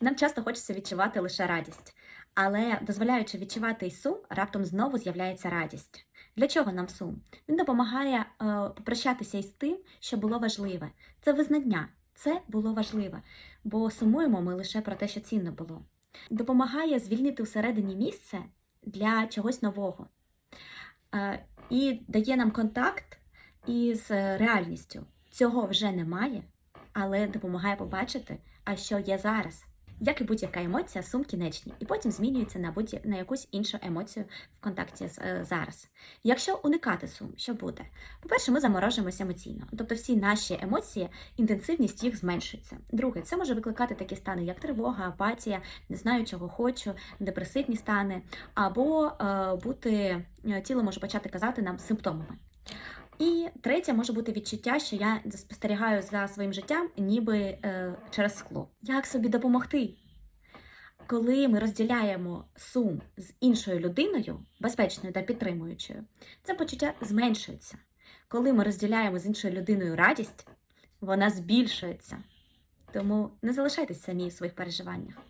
Нам часто хочеться відчувати лише радість, але дозволяючи відчувати й сум, раптом знову з'являється радість. Для чого нам сум? Він допомагає е, попрощатися із тим, що було важливе. Це визнання, це було важливе, бо сумуємо ми лише про те, що цінно було. Допомагає звільнити всередині місце для чогось нового е, і дає нам контакт із е, реальністю. Цього вже немає, але допомагає побачити, а що є зараз. Як і будь-яка емоція, сум кінечні, і потім змінюється на будь на якусь іншу емоцію в контакті з е, зараз. Якщо уникати сум, що буде? По-перше, ми заморожуємося емоційно, тобто всі наші емоції, інтенсивність їх зменшується. Друге, це може викликати такі стани, як тривога, апатія, не знаю, чого хочу, депресивні стани, або е, бути е, тіло може почати казати нам симптомами. І третє може бути відчуття, що я спостерігаю за своїм життям, ніби е, через скло. Як собі допомогти? Коли ми розділяємо сум з іншою людиною, безпечною та підтримуючою, це почуття зменшується. Коли ми розділяємо з іншою людиною радість, вона збільшується. Тому не залишайтесь самі в своїх переживаннях.